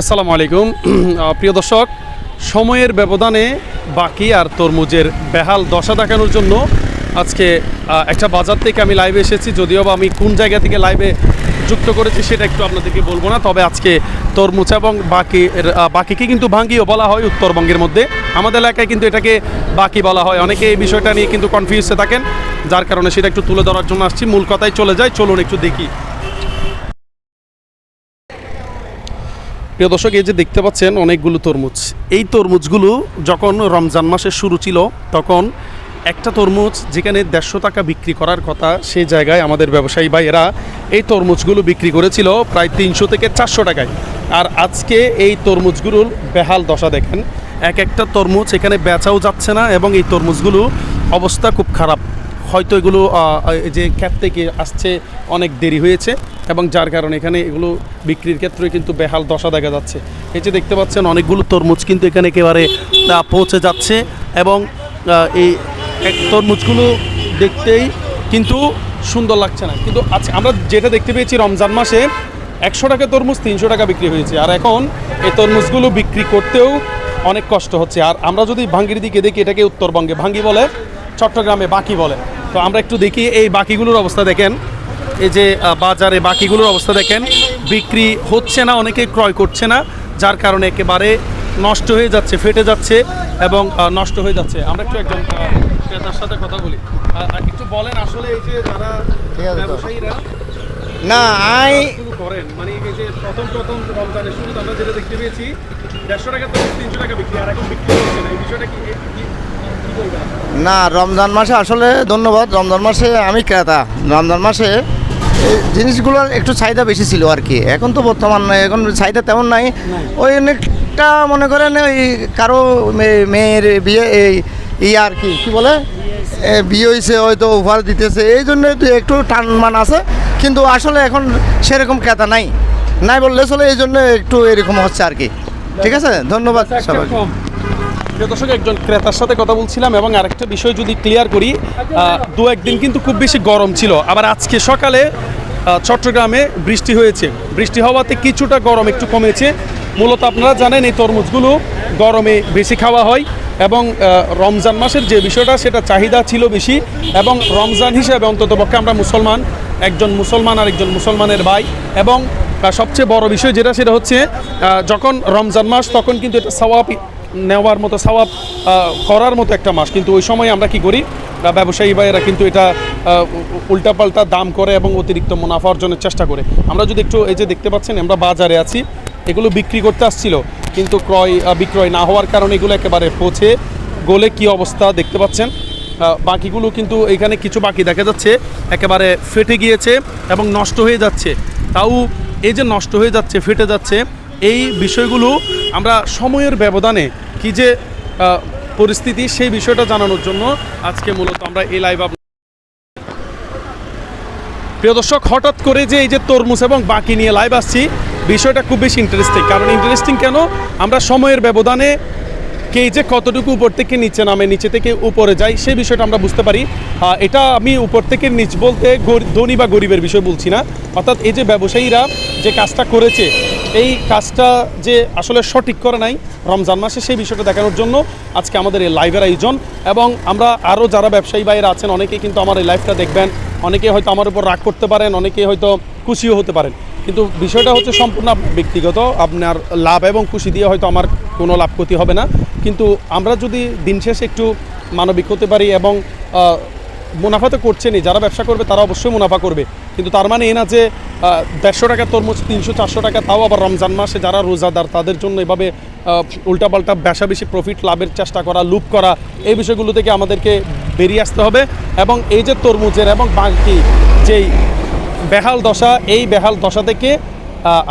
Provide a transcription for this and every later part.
আসসালামু আলাইকুম। প্রিয় দর্শক, সময়ের ব্যবধানে বাকি আর তরমুজের বেহাল দশা দেখানোর জন্য আজকে একটা বাজার থেকে আমি লাইভে এসেছি। যদিও বা আমি কোন জায়গা থেকে লাইভে যুক্ত করেছি সেটা একটু আপনাদেরকে বলব না। তবে আজকে তরমুজ এবং বাকি বাকিকে কিন্তু ভাঙ্গিও বলা হয় উত্তরবঙ্গের মধ্যে। আমাদের এলাকায় কিন্তু এটাকে বাকি বলা হয়। অনেকে এই বিষয়টা নিয়ে কিন্তু কনফিউজে থাকেন, যার কারণে সেটা একটু তুলে ধরার জন্য আসছি। মূল কথায় চলে যায় চলুন একটু দেখি। প্রিয় দর্শক, এই যে দেখতে পাচ্ছেন অনেকগুলো তরমুজ। এই তরমুজগুলো যখন রমজান মাসের শুরু ছিল, তখন একটা তরমুজ যেখানে দেড়শো টাকা বিক্রি করার কথা, সেই জায়গায় আমাদের ব্যবসায়ী ভাইয়েরা এই তরমুজগুলো বিক্রি করেছিল প্রায় তিনশো থেকে চারশো টাকায়। আর আজকে এই তরমুজগুলোর বেহাল দশা দেখেন, এক একটা তরমুজ এখানে বেচাও যাচ্ছে না এবং এই তরমুজগুলো অবস্থা খুব খারাপ। হয়তো এগুলো যে ক্যাপ থেকে আসছে অনেক দেরি হয়েছে এবং যার কারণে এখানে এগুলো বিক্রির ক্ষেত্রে কিন্তু বেহাল দশা দেখা যাচ্ছে। এই যে দেখতে পাচ্ছেন অনেকগুলো তরমুজ কিন্তু এখানে একেবারে পৌঁছে যাচ্ছে এবং এই তরমুজগুলো দেখতেই কিন্তু সুন্দর লাগছে না। কিন্তু আচ্ছা আমরা যেটা দেখতে পেয়েছি রমজান মাসে একশো টাকা তরমুজ, তিনশো টাকা বিক্রি হয়েছে। আর এখন এই তরমুজগুলো বিক্রি করতেও অনেক কষ্ট হচ্ছে। আর আমরা যদি ভাঙ্গির দিকে দেখি, এটাকে উত্তরবঙ্গে ভাঙ্গি বলে, চট্টগ্রামে বাকি বলে। তো আমরা একটু দেখি এই বাকিগুলোর অবস্থা দেখেন। এই যে বাজারে বাকিগুলোর অবস্থা দেখেন। বিক্রি হচ্ছে না অনেকে ক্রয় করছে না যার কারণে একেবারে নষ্ট হয়ে যাচ্ছে ফেটে যাচ্ছে এবং নষ্ট হয়ে যাচ্ছে। আমরা একটু একজন ক্রেতার সাথে কথা বলি। একটু বলেন আসলে এই যে যারা। ব্যবসায়ীরা না আই শুরু করেন মানে এই যে প্রথম প্রথম রমজানের শুরুতে আমরা যেটা দেখতে পেয়েছি দেড়শো টাকা থেকে তিনশো টাকা বিক্রি আর এখন বিক্রি হচ্ছে না এই বিষয়টা কি কি- কি- কি বলবেন আপনারা? না রমজান মাসে আসলে ধন্যবাদ। রমজান মাসে আমি ক্রেতা। রমজান মাসে জিনিসগুলোর একটু চাহিদা বেশি ছিল আর কি। এখন তো বর্তমান এখন চাহিদা তেমন নাই। ওই অনেকটা মনে করেন ওই কারও মেয়ের বিয়ে এই ই আর কি কি বলে? বিয়ে হয়েছে হয়তো উপহার দিতেছে এই জন্য একটু টান মান আছে। কিন্তু আসলে এখন সেরকম ক্রেতা নাই। নাই বললে চলে এই জন্য একটু এরকম হচ্ছে আর কি। ঠিক আছে? ধন্যবাদ সবাই। প্রিয় দর্শক, একজন ক্রেতার সাথে কথা বলছিলাম এবং আরেকটা বিষয় যদি ক্লিয়ার করি দু একদিন কিন্তু খুব বেশি গরম ছিল। আবার আজকে সকালে চট্টগ্রামে বৃষ্টি হয়েছে। বৃষ্টি হওয়াতে কিছুটা গরম একটু কমেছে। মূলত আপনারা জানেন, এই তরমুজগুলো গরমে বেশি খাওয়া হয় এবং রমজান মাসের যে বিষয়টা, সেটা চাহিদা ছিল বেশি এবং রমজান হিসেবে অন্ততপক্ষে আমরা মুসলমান, একজন মুসলমান আর একজন মুসলমানের ভাই এবং সবচেয়ে বড় বিষয় যেটা, সেটা হচ্ছে যখন রমজান মাস, তখন কিন্তু এটা সওয়াব নেওয়ার মতো, সওয়াব করার মতো একটা মাস। কিন্তু ওই সময় আমরা কি করি? ব্যবসায়ী ভাইয়েরা কিন্তু এটা উল্টাপাল্টা দাম করে এবং অতিরিক্ত মুনাফা অর্জনের চেষ্টা করে। আমরা যদি একটু এই যে দেখতে পাচ্ছেন, আমরা বাজারে আছি, এগুলো বিক্রি করতে আসছিল। কিন্তু ক্রয় বিক্রয় না হওয়ার কারণে এগুলো একেবারে পচে গোলে কি অবস্থা দেখতে পাচ্ছেন? বাকিগুলো কিন্তু এখানে কিছু বাকি দেখা যাচ্ছে, একেবারে ফেটে গিয়েছে এবং নষ্ট হয়ে যাচ্ছে। তাও এই যে নষ্ট হয়ে যাচ্ছে, ফেটে যাচ্ছে, এই বিষয়গুলো আমরা সময়ের ব্যবধানে কি যে পরিস্থিতি সেই বিষয়টা জানানোর জন্য আজকে মূলত আমরা এই লাইভ প্রিয় দর্শক, হঠাৎ করে যে এই যে তরমুজ এবং বাকি নিয়ে লাইভ আসছি, বিষয়টা খুব বেশি ইন্টারেস্টিং কারণ ইন্টারেস্টিং কেন? আমরা সময়ের ব্যবধানে কে যে কতটুকু উপর থেকে নিচে নামে, নিচে থেকে উপরে যায় সেই বিষয়টা আমরা বুঝতে পারি। এটা আমি উপর থেকে নিচ বলতে ধনী বা গরিবের বিষয় বলছি না। অর্থাৎ এই যে ব্যবসায়ীরা যে কাজটা করেছে, এই কাজটা যে আসলে সঠিক করে নাই, রমজান মাসে সেই বিষয়টা দেখানোর জন্য আজকে আমাদের এই লাইভের আয়োজন। এবং আমরা আরও যারা ব্যবসায়ী বাইরে আছেন, অনেকেই কিন্তু আমার এই লাইভটা দেখবেন অনেকে হয়তো আমার উপর রাগ করতে পারেন অনেকে হয়তো খুশিও হতে পারেন। কিন্তু বিষয়টা হচ্ছে সম্পূর্ণ ব্যক্তিগত, আপনার লাভ এবং খুশি দিয়ে হয়তো আমার কোনো লাভ ক্ষতি হবে না। কিন্তু আমরা যদি দিন শেষে একটু মানবিক হতে পারি এবং মুনাফা তো করছেনই, যারা ব্যবসা করবে তারা অবশ্যই মুনাফা করবে। কিন্তু তার মানে এই না যে দেড়শো টাকা তরমুজ, তিনশো, চারশো টাকা তাও আবার রমজান মাসে যারা রোজাদার তাদের জন্য এভাবে উল্টাপাল্টা বেশা বেশি প্রফিট লাভের চেষ্টা করা, লুপ করা, এই বিষয়গুলো থেকে আমাদেরকে বেরিয়ে আসতে হবে। এবং এই যে তরমুজের এবং বাকি যেই বেহাল দশা, এই বেহাল দশা থেকে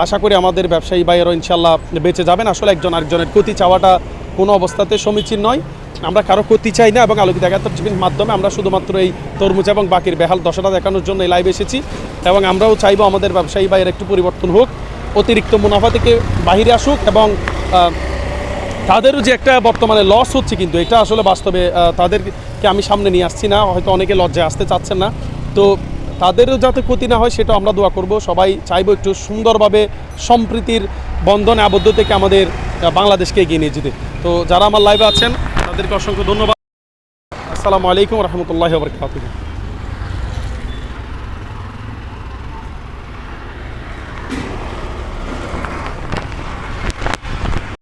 আশা করি আমাদের ব্যবসায়ী ভাইয়েরও ইনশাল্লাহ বেঁচে যাবেন। আসলে একজন আরেকজনের ক্ষতি চাওয়াটা কোনো অবস্থাতে সমীচীন নয়। আমরা কারও ক্ষতি চাই না এবং আলোকিত একাত্তর মাধ্যমে আমরা শুধুমাত্র এই তরমুজ এবং বাকির বেহাল দশাটা দেখানোর জন্য এই লাইভ এসেছি এবং আমরাও চাইব আমাদের ব্যবসায়ী ভাইয়ের একটু পরিবর্তন হোক, অতিরিক্ত মুনাফা থেকে বাহিরে আসুক এবং তাদেরও যে একটা বর্তমানে লস হচ্ছে কিন্তু এটা আসলে বাস্তবে তাদেরকে আমি সামনে নিয়ে আসছি না, হয়তো অনেকে লজ্জায় আসতে চাচ্ছেন না। তো তাদেরও যাতে ক্ষতি না হয় সেটা আমরা দোয়া করব। সবাই চাইব একটু সুন্দরভাবে সম্প্রীতির বন্ধনে আবদ্ধ থেকে আমাদের বাংলাদেশকে এগিয়ে নিয়ে যেতে। তো যারা আমার লাইভে আছেন, তাদেরকে অসংখ্য ধন্যবাদ। আসসালামু আলাইকুম রহমতুল্লাহ বরকাতুহ।